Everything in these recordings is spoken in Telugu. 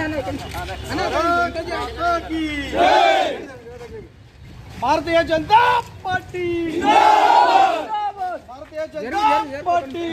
థ్యాంక్ యూ అండి thank you hello thank you thank you Bharatiya Janata Party Bharatiya Janata Party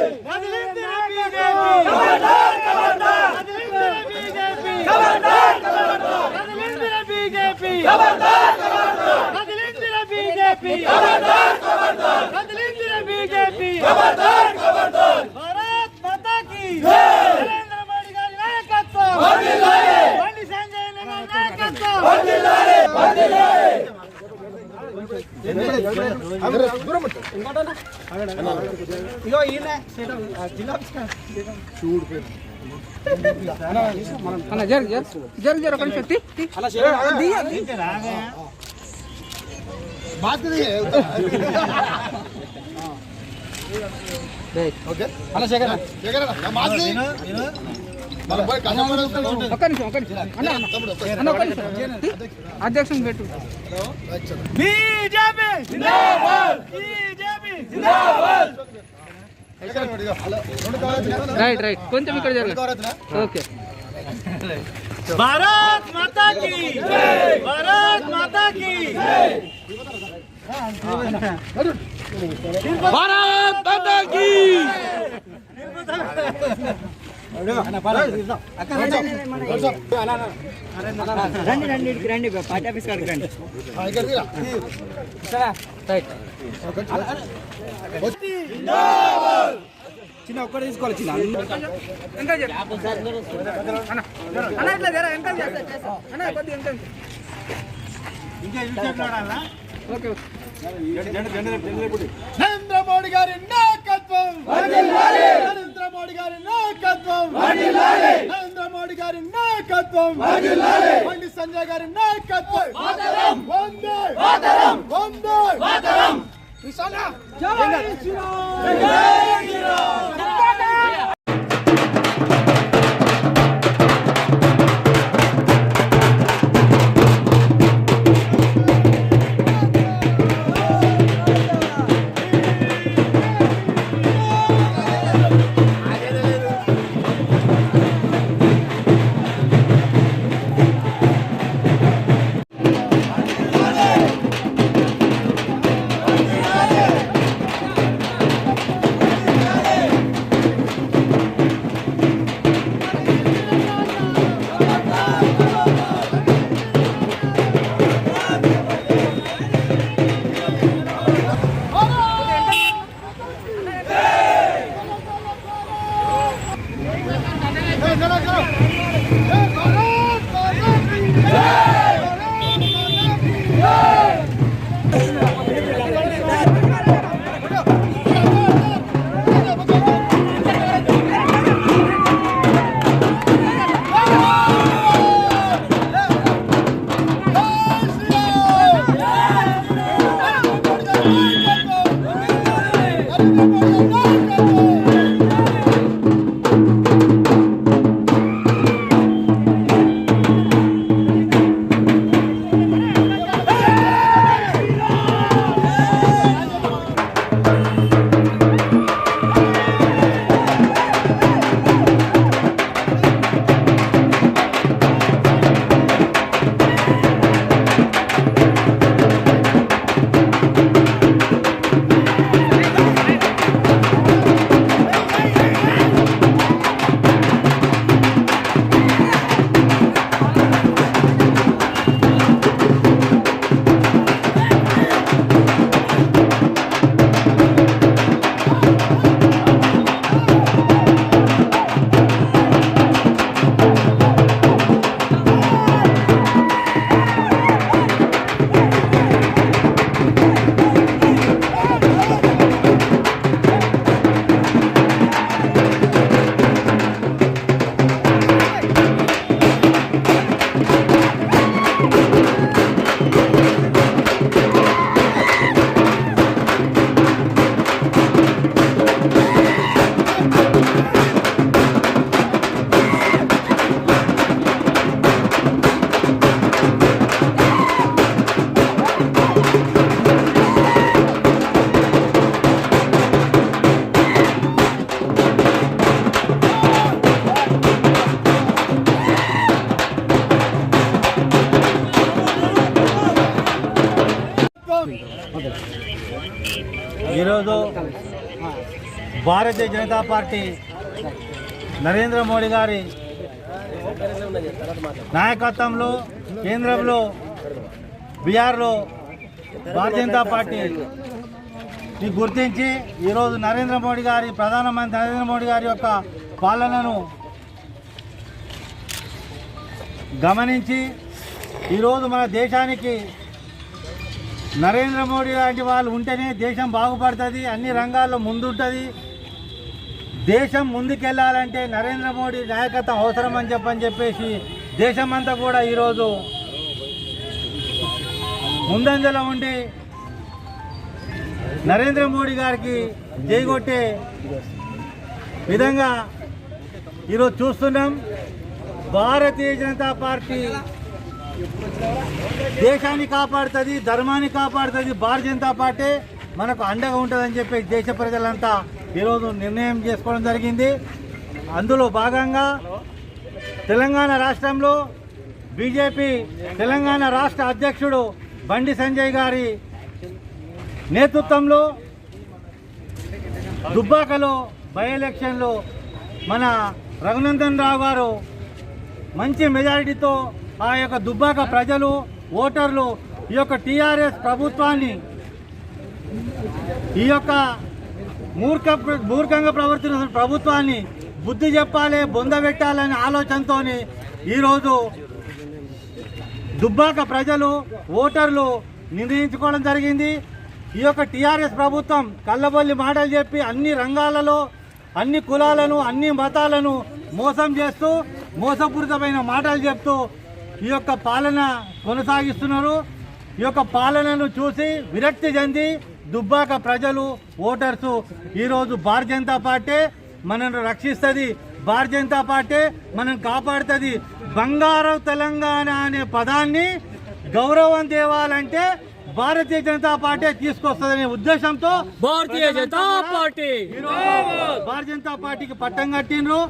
Narendra Modi గారి నాయకత్వం నరేంద్ర మోడీ గారి నాయకత్వం భారత్ మాతాకి భారత్ మాతాకి భారత్ మాతాకి నరేంద్ర మోడీ గారి నాయకత్వం బండి సంజయ్ గారి నాయకత్వం ఇగో ఈయన జిల్లా అన్న జరు జరు జరు జరు ఒక నిమిషం ఒక్క ఒక్క నిమిషం. అన్న అన్న. అన్న ఒక్క నిమిషం. అధ్యక్షుని పెట్టు. BJP right right. కొంచెం ఇక్కడ జరగదు ఓకే. భారత్ మాతా కి భారత్ మాతా కి భారత్ మాతా కి రండి రండి ఇక్కడికి రండి పార్టీ ఆఫీస్ కాడికి రండి రైట్ చిన్న ఒక్కటి తీసుకోవాలి చిన్న ఎంత అన్న అన్న ఇట్లా జరా ఎంత అన్న కొద్దిగా ఎంత ఓకే ఓకే నరేంద్ర మోడీ గారి నాయకత్వం. నరేంద్ర మోడీ గారి నాయకత్వం. నరేంద్ర మోడీ గారి నాయకత్వం బండి సంజయ్ గారి నాయకత్వం. వందే. వందే. శ్రీరామ్ జై శ్రీరామ్. Yeah! ఈరోజు భారతీయ జనతా పార్టీ నరేంద్ర మోడీ గారి నాయకత్వంలో కేంద్రంలో బీహార్లో భారతీయ జనతా పార్టీ గుర్తించి ఈరోజు నరేంద్ర మోడీ గారి ప్రధానమంత్రి నరేంద్ర మోడీ గారి యొక్క పాలనను గమనించి ఈరోజు మన దేశానికి నరేంద్ర మోడీ లాంటి వాళ్ళు ఉంటేనే దేశం బాగుపడుతుంది అన్ని రంగాల్లో ముందుంటుంది. దేశం ముందుకెళ్ళాలంటే నరేంద్ర మోడీ నాయకత్వం అవసరం అని చెప్పని చెప్పేసి దేశమంతా కూడా ఈరోజు ముందంజలో ఉండి నరేంద్ర మోడీ గారికి జైగొట్టే విధంగా ఈరోజు చూస్తున్నాం. భారతీయ జనతా పార్టీ దేశాన్ని కాపాడుతుంది ధర్మాన్ని కాపాడుతుంది భారతీయ జనతా పార్టీ మనకు అండగా ఉంటుందని చెప్పి దేశ ప్రజలంతా ఈరోజు నిర్ణయం చేసుకోవడం జరిగింది. అందులో భాగంగా తెలంగాణ రాష్ట్రంలో బీజేపీ తెలంగాణ రాష్ట్ర అధ్యక్షుడు బండి సంజయ్ గారి నేతృత్వంలో దుబ్బాకలో బై ఎలక్షన్లో మన రఘునందన్ రావు గారు మంచి మెజారిటీతో ఆ యొక్క దుబ్బాక ప్రజలు ఓటర్లు ఈ యొక్క టీఆర్ఎస్ ప్రభుత్వాన్ని ఈ యొక్క మూర్ఖ మూర్ఖంగా ప్రవర్తిస్తున్న ప్రభుత్వాన్ని బుద్ధి చెప్పాలి బొందబెట్టాలనే ఆలోచనతో ఈరోజు దుబ్బాక ప్రజలు ఓటర్లు నిర్ణయించుకోవడం జరిగింది. ఈ యొక్క టీఆర్ఎస్ ప్రభుత్వం కళ్ళబొల్లి మాటలు చెప్పి అన్ని రంగాలలో అన్ని కులాలను అన్ని మతాలను మోసం చేస్తూ మోసపూరితమైన మాటలు చెప్తూ ఈ యొక్క పాలన కొనసాగిస్తున్నారు. ఈ యొక్క పాలనను చూసి విరక్తి చెంది దుబ్బాక ప్రజలు ఓటర్స్ ఈరోజు భారతీయ జనతా పార్టీ మనను రక్షిస్తుంది. భారతీయ జనతా పార్టీ మనం కాపాడుతుంది. బంగారు తెలంగాణ అనే పదాన్ని గౌరవం తేవాలంటే భారతీయ జనతా పార్టీ తీసుకొస్తుందనే ఉద్దేశంతో భారతీయ జనతా పార్టీ. భారతీయ జనతా పార్టీకి పట్టం కట్టిండ్రు.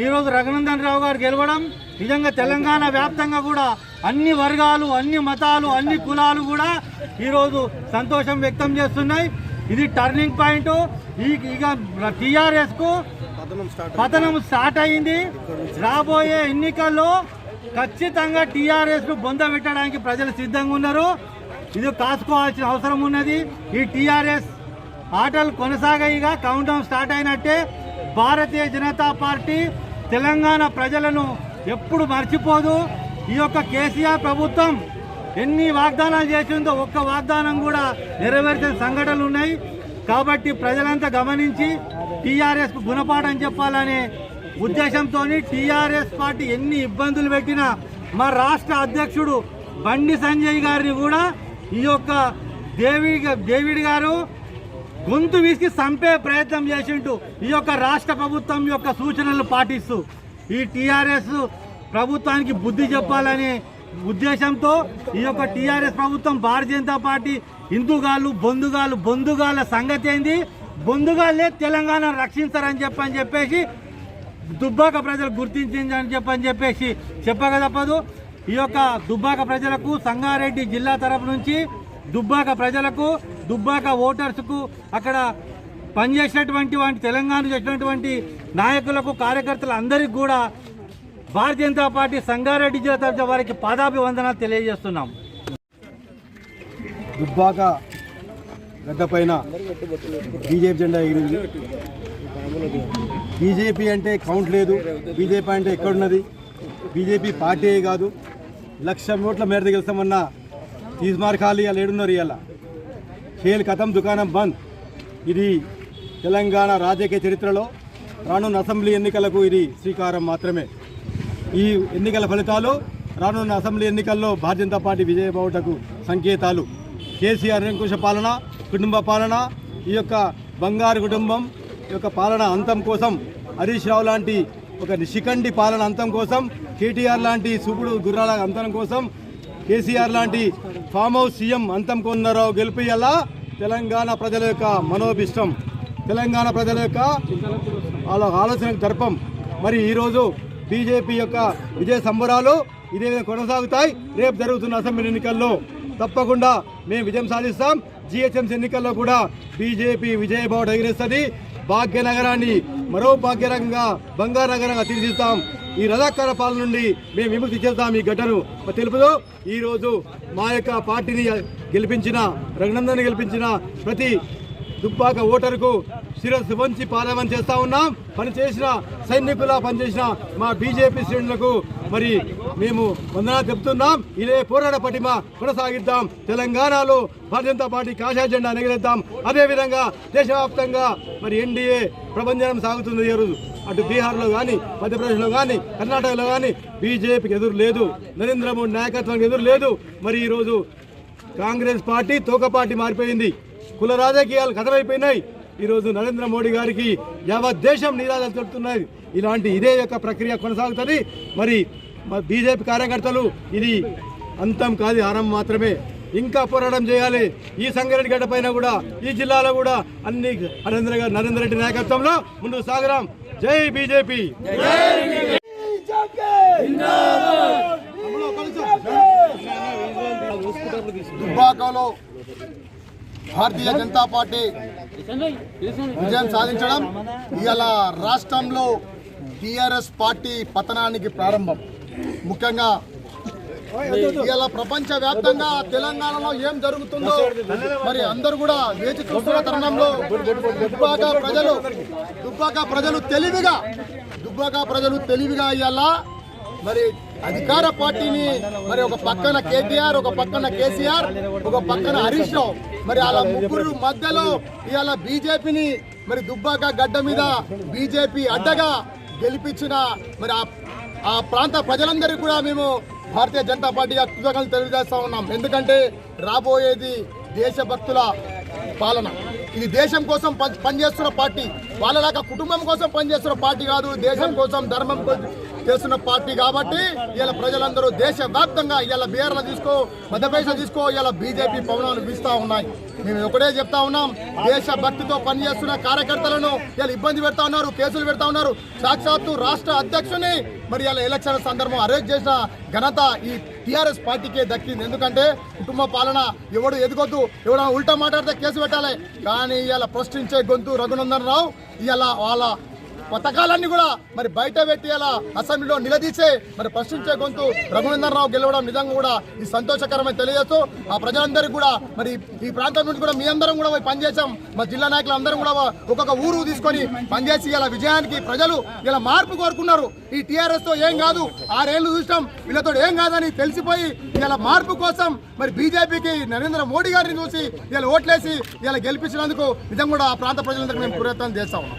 ఈ రోజు రఘునందన్ రావు గారు గెలవడం నిజంగా తెలంగాణ వ్యాప్తంగా కూడా అన్ని వర్గాలు అన్ని మతాలు అన్ని కులాలు కూడా ఈరోజు సంతోషం వ్యక్తం చేస్తున్నాయి. ఇది టర్నింగ్ పాయింట్ ఈ ఇక టీఆర్ఎస్కు పతనం స్టార్ట్ అయింది. రాబోయే ఎన్నికల్లో ఖచ్చితంగా టీఆర్ఎస్ను బొంద పెట్టడానికి ప్రజలు సిద్ధంగా ఉన్నారు. ఇది కాసుకోవాల్సిన అవసరం ఉన్నది. ఈ టీఆర్ఎస్ ఆటలు కొనసాగాయిగా కౌంట్ డౌన్ స్టార్ట్ అయినట్టే భారతీయ జనతా పార్టీ తెలంగాణ ప్రజలను ఎప్పుడు మర్చిపోదు. ఈ యొక్క కేసీఆర్ ప్రభుత్వం ఎన్ని వాగ్దానాలు చేసిందో ఒక్క వాగ్దానం కూడా నెరవేర్చిన సంఘటనలు ఉన్నాయి. కాబట్టి ప్రజలంతా గమనించి టీఆర్ఎస్కు గుణపాఠం చెప్పాలనే ఉద్దేశంతో టీఆర్ఎస్ పార్టీ ఎన్ని ఇబ్బందులు పెట్టినా మా రాష్ట్ర అధ్యక్షుడు బండి సంజయ్ గారిని కూడా ఈ యొక్క దేవి డేవిడ్ గారు గొంతు వీసి చంపే ప్రయత్నం చేసిండు ఈ యొక్క రాష్ట్ర ప్రభుత్వం యొక్క సూచనలు పాటిస్తూ. ఈ టీఆర్ఎస్ ప్రభుత్వానికి బుద్ధి చెప్పాలనే ఉద్దేశంతో ఈ యొక్క టీఆర్ఎస్ ప్రభుత్వం భారతీయ జనతా పార్టీ హిందూగాళ్ళు బొందుగాళ్ళు బొందుగాళ్ళ సంగతి ఏంది? బొందుగాళ్ళే తెలంగాణ రక్షించారని చెప్పని చెప్పేసి దుబ్బాక ప్రజలు గుర్తించిందని చెప్పని చెప్పేసి చెప్పక తప్పదు. ఈ యొక్క దుబ్బాక ప్రజలకు సంగారెడ్డి జిల్లా తరపు నుంచి దుబ్బాక ప్రజలకు దుబ్బాక ఓటర్స్కు అక్కడ పనిచేసినటువంటి వాటి తెలంగాణ చేసినటువంటి నాయకులకు కార్యకర్తలు అందరికీ కూడా భారతీయ జనతా పార్టీ సంగారెడ్డి జిల్లా తరఫున వారికి పాదాభివందనాలు తెలియజేస్తున్నాం. దుబ్బాక పెద్దపైన బీజేపీ జెండా ఎగిరింది. బీజేపీ అంటే కౌంట్ లేదు. బీజేపీ అంటే ఎక్కడున్నది? బీజేపీ పార్టీ కాదు. లక్ష ఓట్ల మేరకు గెలుస్తామన్న తీస్మార్ ఖాళీ వాళ్ళు ఏడున్నారు ఇవాళ షేల్ కథం దుకాణం బంద్. ఇది తెలంగాణ రాజకీయ చరిత్రలో రానున్న అసెంబ్లీ ఎన్నికలకు ఇది శ్రీకారం మాత్రమే. ఈ ఎన్నికల ఫలితాలు రానున్న అసెంబ్లీ ఎన్నికల్లో భారతీయ జనతా పార్టీ విజయబావుటకు సంకేతాలు. కేసీఆర్ నిరంకుశ పాలన కుటుంబ పాలన ఈ యొక్క బంగారు కుటుంబం ఈ యొక్క పాలన అంతం కోసం హరీష్ రావు లాంటి ఒక నిషికండి పాలన అంతం కోసం కేటీఆర్ లాంటి సుబుడు గుర్రాల అంతం కోసం కేసీఆర్ లాంటి ఫామ్ హౌస్ సీఎం అంతం కొందరావు గెలిపియల్లా తెలంగాణ ప్రజల యొక్క మనోభిష్టం. తెలంగాణ ప్రజల యొక్క వాళ్ళ ఆలోచనకు దర్పం. మరి ఈరోజు బీజేపీ యొక్క విజయ సంబరాలు ఇదే విధంగా కొనసాగుతాయి. రేపు జరుగుతున్న అసెంబ్లీ ఎన్నికల్లో తప్పకుండా మేము విజయం సాధిస్తాం. జిహెచ్ఎంసీ ఎన్నికల్లో కూడా బీజేపీ విజయబావుడు ఎగిరేస్తుంది. భాగ్యనగరాన్ని మరో భాగ్యనగరంగా బంగారు నగరంగా తీర్చిస్తాం ఈ రథాకార పాలన నుండి మేము విముక్తి చేస్తాం ఈ గడ్డను తెలుపుతూ ఈరోజు మా యొక్క పార్టీని గెలిపించిన రఘునందన్ గెలిపించిన ప్రతి దుబ్బాక ఓటరుకు శిరస్సు వంచి పాలన చేస్తా ఉన్నాం. పనిచేసిన సైనికులా పనిచేసిన మా బీజేపీ శ్రేణులకు మరి మేము వందనాలు చెప్తున్నాం ఇదే పోరాట పటిమ కొనసాగిద్దాం. తెలంగాణలో భారతీయ జనతా పార్టీ కాషాయ జెండా ఎగరేద్దాం అదేవిధంగా దేశవ్యాప్తంగా మరి ఎన్డీఏ ప్రభంజనం సాగుతుంది ఈ రోజు. అటు బీహార్లో కానీ మధ్యప్రదేశ్లో కానీ కర్ణాటకలో కానీ బీజేపీకి ఎదురు లేదు. నరేంద్ర మోడీ నాయకత్వానికి ఎదురు లేదు. మరి ఈరోజు కాంగ్రెస్ పార్టీ తోక పార్టీ మారిపోయింది. కుల రాజకీయాలు కథమైపోయినాయి ఈరోజు నరేంద్ర మోడీ గారికి యావత్ దేశం నిరాదలు చెప్తున్నాయి ఇలాంటి ఇదే యొక్క ప్రక్రియ కొనసాగుతుంది. మరి బీజేపీ కార్యకర్తలు ఇది అంతం కాదు ఆరంభం మాత్రమే. ఇంకా పోరాటం చేయాలి. ఈ సంగారెడ్డి గడ్డ పైన కూడా ఈ జిల్లాలో కూడా అన్ని నరేంద్ర గారు నరేంద్ర రెడ్డి నాయకత్వంలో ముందుకు సాగరాం. జై బీజేపీ. దుబ్బాకలో భారతీయ జనతా పార్టీ విజయం సాధించడం ఇవాళ రాష్ట్రంలో టిఆర్ఎస్ పార్టీ పతనానికి ప్రారంభం. ముఖ్యంగా ఇవాళ ప్రపంచ వ్యాప్తంగా తెలంగాణలో ఏం జరుగుతుందో మరి అందరూ కూడా వేచి చూస్తున్న తరుణంలో దుబ్బాక ప్రజలు దుబ్బాక ప్రజలు తెలివిగా దుబ్బాక ప్రజలు తెలివిగా ఇవాళ మరి అధికార పార్టీని మరి ఒక పక్కన కేటీఆర్ ఒక పక్కన కేసీఆర్ ఒక పక్కన హరీష్ రావు మరి అలా ముగ్గురు మధ్యలో ఇవాళ బీజేపీని మరి దుబ్బాక గడ్డ మీద బీజేపీ అడ్డగా గెలిపించిన మరి ఆ ఆ ప్రాంత ప్రజలందరికీ కూడా మేము భారతీయ జనతా పార్టీగా కృతజ్ఞతలు తెలియజేస్తా ఉన్నాం. ఎందుకంటే రాబోయేది దేశభక్తుల పాలన. ఇది దేశం కోసం పని- పనిచేస్తున్న పార్టీ. వాళ్ళలాగా కుటుంబం కోసం పనిచేస్తున్న పార్టీ కాదు దేశం కోసం ధర్మం కోసం చేస్తున్న పార్టీ కాబట్టి ఇలా ప్రజలందరూ దేశ వ్యాప్తంగా ఇలా బీఆర్లు తీసుకో మధ్యప్రదేశ్ తీసుకో ఇలా బీజేపీ పవనాలు వీస్తూ ఉన్నాయి. మేము ఒకటే చెప్తా ఉన్నాం దేశ భక్తితో పనిచేస్తున్న కార్యకర్తలను ఇలా ఇబ్బంది పెడతా ఉన్నారు కేసులు పెడతా ఉన్నారు. సాక్షాత్తు రాష్ట్ర అధ్యక్షుని మరి ఇలా ఎలక్షన్ సందర్భం అరెస్ట్ చేసిన ఘనత ఈ టీఆర్ఎస్ పార్టీకే దక్కింది. ఎందుకంటే కుటుంబ పాలన ఎవడు ఎదుగొద్దు ఎవడో ఉల్టా మాట్లాడితే కేసు పెట్టాలి. కానీ ఇలా ప్రశ్నించే గొంతు రఘునందన్ రావు ఇలా వాళ్ళ పథకాలన్నీ కూడా మరి బయట పెట్టి అలా అసెంబ్లీలో నిలదీసే మరి ప్రశ్నించే గొంతు రఘునందన్ రావు గెలవడం నిజంగా కూడా ఈ సంతోషకరమని తెలియజేస్తూ ఆ ప్రజలందరికీ కూడా మరి ఈ ప్రాంతం నుండి కూడా మీ అందరం కూడా పోయి పనిచేసాం మా జిల్లా నాయకులు అందరం కూడా ఒక్కొక్క ఊరు తీసుకొని పనిచేసి ఇలా విజయానికి ప్రజలు ఇలా మార్పు కోరుకున్నారు. ఈ టీఆర్ఎస్తో ఏం కాదు ఆరేళ్ళు చూసాం వీళ్ళతో ఏం కాదని తెలిసిపోయి ఇలా మార్పు కోసం మరి బీజేపీకి నరేంద్ర మోడీ గారిని చూసి ఇలా ఓట్లేసి ఇలా గెలిపించినందుకు నిజంగా కూడా ఆ ప్రాంత ప్రజలందరికీ మేము ప్రయత్నం చేస్తా ఉన్నాం.